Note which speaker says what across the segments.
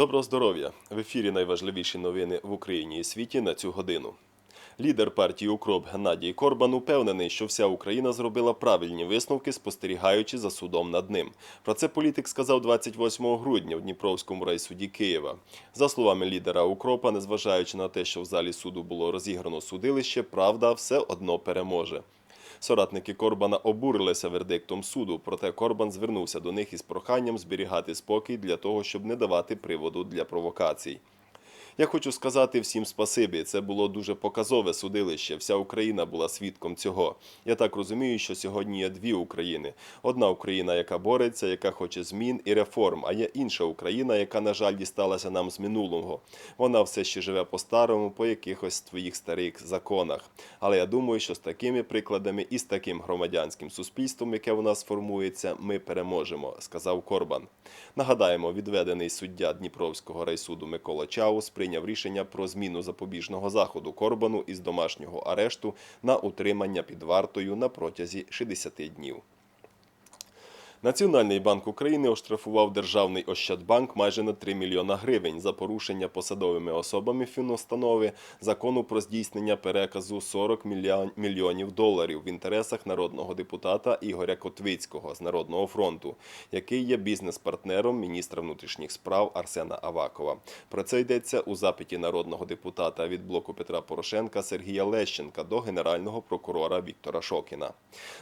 Speaker 1: Доброго здоров'я! В ефірі найважливіші новини в Україні і світі на цю годину. Лідер партії Укроп Геннадій Корбан упевнений, що вся Україна зробила правильні висновки, спостерігаючи за судом над ним. Про це політик сказав 28 грудня в Дніпровському райсуді Києва. За словами лідера Укропа, незважаючи на те, що в залі суду було розіграно судилище, правда все одно переможе. Соратники Корбана обурилися вердиктом суду, проте Корбан звернувся до них із проханням зберігати спокій для того, щоб не давати приводу для провокацій. Я хочу сказати всім спасибі. Це було дуже показове судилище. Вся Україна була свідком цього. Я так розумію, що сьогодні є дві України: одна Україна, яка бореться, яка хоче змін і реформ. А є інша Україна, яка, на жаль, дісталася нам з минулого. Вона все ще живе по-старому, по якихось твоїх старих законах. Але я думаю, що з такими прикладами і з таким громадянським суспільством, яке у нас формується, ми переможемо, сказав Корбан. Нагадаємо, відведений суддя Дніпровського райсуду Микола Чаус прийняв рішення про зміну запобіжного заходу Корбану із домашнього арешту на утримання під вартою на протязі 60 днів. Національний банк України оштрафував Державний Ощадбанк майже на 3 мільйона гривень за порушення посадовими особами фінустанови закону про здійснення переказу 40 мільйонів доларів в інтересах народного депутата Ігоря Котвицького з Народного фронту, який є бізнес-партнером міністра внутрішніх справ Арсена Авакова. Про це йдеться у запиті народного депутата від блоку Петра Порошенка Сергія Лещенка до генерального прокурора Віктора Шокіна.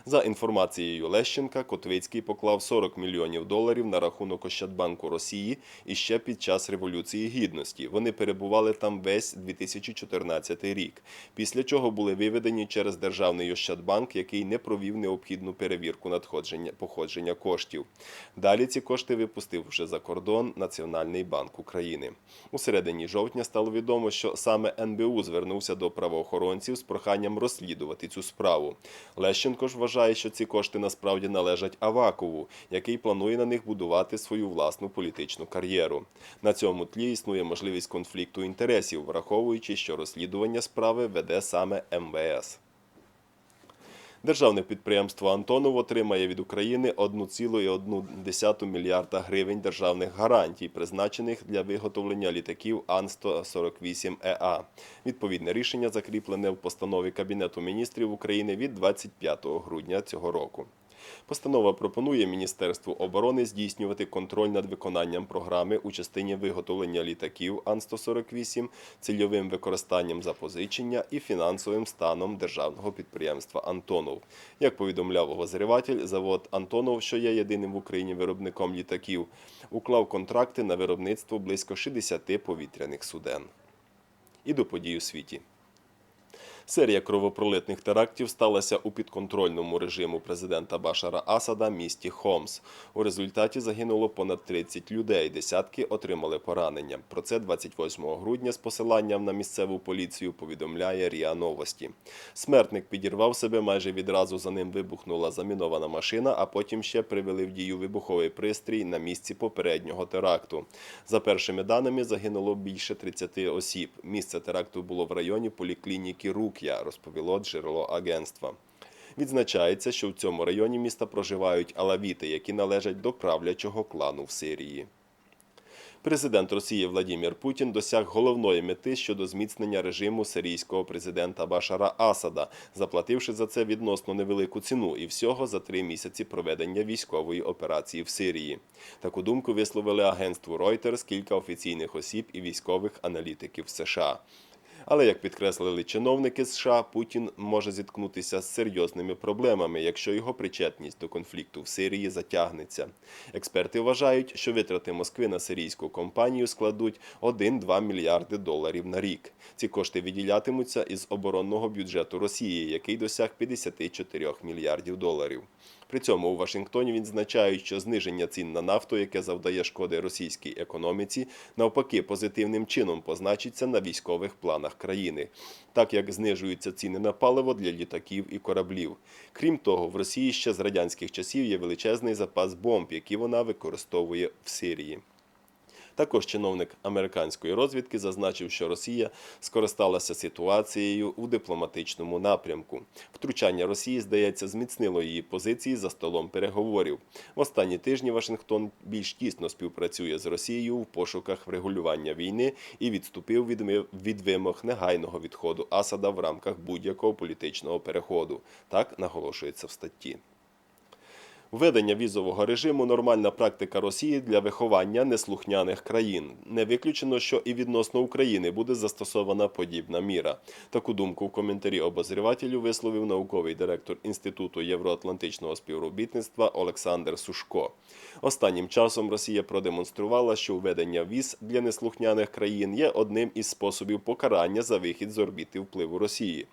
Speaker 1: За інформацією Лещенка, Котвицький поклав 40 мільйонів доларів на рахунок Ощадбанку Росії і ще під час Революції Гідності. Вони перебували там весь 2014 рік, після чого були виведені через Державний Ощадбанк, який не провів необхідну перевірку надходження походження коштів. Далі ці кошти випустив вже за кордон Національний банк України. У середині жовтня стало відомо, що саме НБУ звернувся до правоохоронців з проханням розслідувати цю справу. Лещенко ж вважає, що ці кошти насправді належать Авакову, який планує на них будувати свою власну політичну кар'єру. На цьому тлі існує можливість конфлікту інтересів, враховуючи, що розслідування справи веде саме МВС. Державне підприємство Антонов отримає від України 1,1 мільярда гривень державних гарантій, призначених для виготовлення літаків Ан-148ЕА. Відповідне рішення закріплене в постанові Кабінету міністрів України від 25 грудня цього року. Постанова пропонує Міністерству оборони здійснювати контроль над виконанням програми у частині виготовлення літаків Ан-148, цільовим використанням запозичення і фінансовим станом державного підприємства Антонов. Як повідомляв обозріватель, завод Антонов, що є єдиним в Україні виробником літаків, уклав контракти на виробництво близько 60 повітряних суден. І до подій у світі. Серія кровопролитних терактів сталася у підконтрольному режиму президента Башара Асада місті Хомс. У результаті загинуло понад 30 людей, десятки отримали поранення. Про це 28 грудня з посиланням на місцеву поліцію повідомляє РІА Новості. Смертник підірвав себе майже відразу за ним вибухнула замінована машина, а потім ще привели в дію вибуховий пристрій на місці попереднього теракту. За першими даними загинуло більше 30 осіб. Місце теракту було в районі поліклініки Рук'я, розповіло джерело агентства. Відзначається, що в цьому районі міста проживають алавіти, які належать до правлячого клану в Сирії. Президент Росії Владімір Путін досяг головної мети щодо зміцнення режиму сирійського президента Башара Асада, заплативши за це відносно невелику ціну і всього за три місяці проведення військової операції в Сирії. Таку думку висловили агентству Reuters кілька офіційних осіб і військових аналітиків США. Але як підкреслили чиновники США, Путін може зіткнутися з серйозними проблемами, якщо його причетність до конфлікту в Сирії затягнеться. Експерти вважають, що витрати Москви на сирійську компанію складуть 1-2 мільярди доларів на рік. Ці кошти виділятимуться із оборонного бюджету Росії, який досяг 54 мільярдів доларів. При цьому у Вашингтоні відзначають, що зниження цін на нафту, яке завдає шкоди російській економіці, навпаки позитивним чином позначиться на військових планах країни, так як знижуються ціни на паливо для літаків і кораблів. Крім того, в Росії ще з радянських часів є величезний запас бомб, які вона використовує в Сирії. Також чиновник американської розвідки зазначив, що Росія скористалася ситуацією у дипломатичному напрямку. Втручання Росії, здається, зміцнило її позиції за столом переговорів. В останні тижні Вашингтон більш тісно співпрацює з Росією в пошуках врегулювання війни і відступив від, вимог негайного відходу Асада в рамках будь-якого політичного переходу. Так наголошується в статті. Введення візового режиму нормальна практика Росії для виховання неслухняних країн. Не виключено, що і відносно України буде застосована подібна міра. Таку думку в коментарі обозрівателю висловив науковий директор Інституту євроатлантичного співробітництва Олександр Сушко. Останнім часом Росія продемонструвала, що введення віз для неслухняних країн є одним із способів покарання за вихід з орбіти впливу Росії.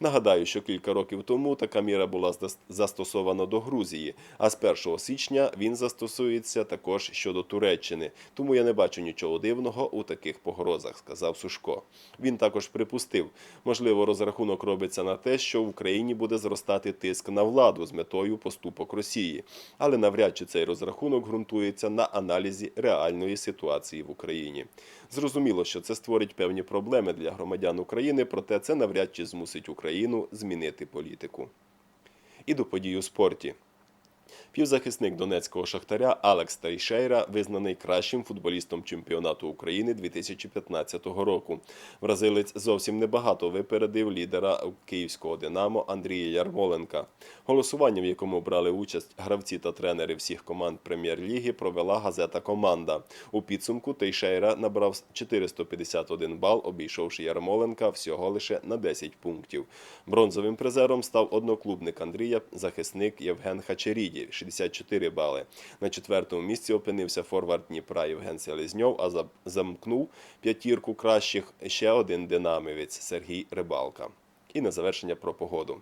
Speaker 1: Нагадаю, що кілька років тому така міра була застосована до Грузії, а з 1 січня він застосується також щодо Туреччини. Тому я не бачу нічого дивного у таких погрозах, сказав Сушко. Він також припустив, можливо, розрахунок робиться на те, що в Україні буде зростати тиск на владу з метою поступок Росії, але навряд чи цей розрахунок ґрунтується на аналізі реальної ситуації в Україні. Зрозуміло, що це створить певні проблеми для громадян України, проте це навряд чи змусить Україну змінити політику. І до подій у спорті. Півзахисник донецького шахтаря Алекс Тайшейра визнаний кращим футболістом чемпіонату України 2015 року. Бразилець зовсім небагато випередив лідера київського Динамо Андрія Ярмоленка. Голосування, в якому брали участь гравці та тренери всіх команд прем'єр-ліги, провела газета Команда. У підсумку Тейшейра набрав 451 бал, обійшовши Ярмоленка всього лише на 10 пунктів. Бронзовим призером став одноклубник Андрія, захисник Євген Хачеріді 64 бали. На четвертому місці опинився форвард Дніпра Євген Селезньов, а замкнув п'ятірку кращих ще один динамівець Сергій Рибалка. І на завершення про погоду.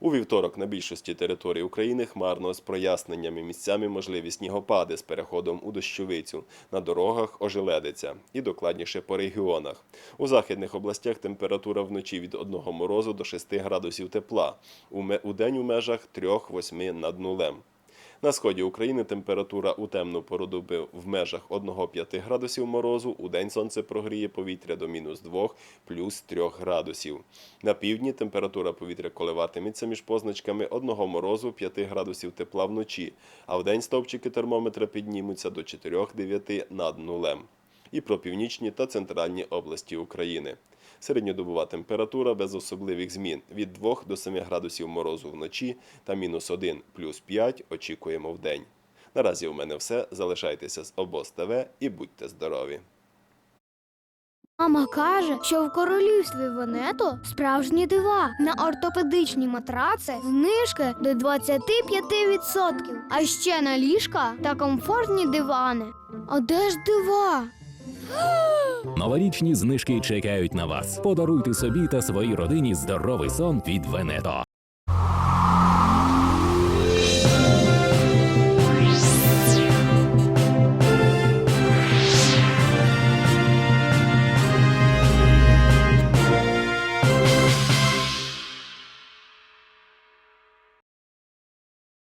Speaker 1: У вівторок на більшості територій України хмарно з проясненнями місцями можливі снігопади з переходом у дощовицю. На дорогах ожеледиться і докладніше по регіонах. У західних областях температура вночі від 1 морозу до 6 градусів тепла. У день у межах 3-8 над нулем. На сході України температура у темну пору доби в межах 1-5 градусів морозу, у день сонце прогріє повітря до мінус 2, плюс 3 градусів. На півдні температура повітря коливатиметься між позначками 1 морозу, 5 градусів тепла вночі, а в день стовпчики термометра піднімуться до 4-9 над нулем. І про північні та центральні області України. Середньодобова температура без особливих змін від 2 до 7 градусів морозу вночі та мінус 1 плюс 5 очікуємо в день. Наразі у мене все. Залишайтеся з обоз ТВ і будьте здорові!
Speaker 2: Мама каже, що в королівстві Венето справжні дива на ортопедичні матраци знижки до 25%, а ще на ліжка та комфортні дивани. А де ж дива?
Speaker 3: Новорічні знижки чекають на вас. Подаруйте собі та своїй родині здоровий сон від Венето.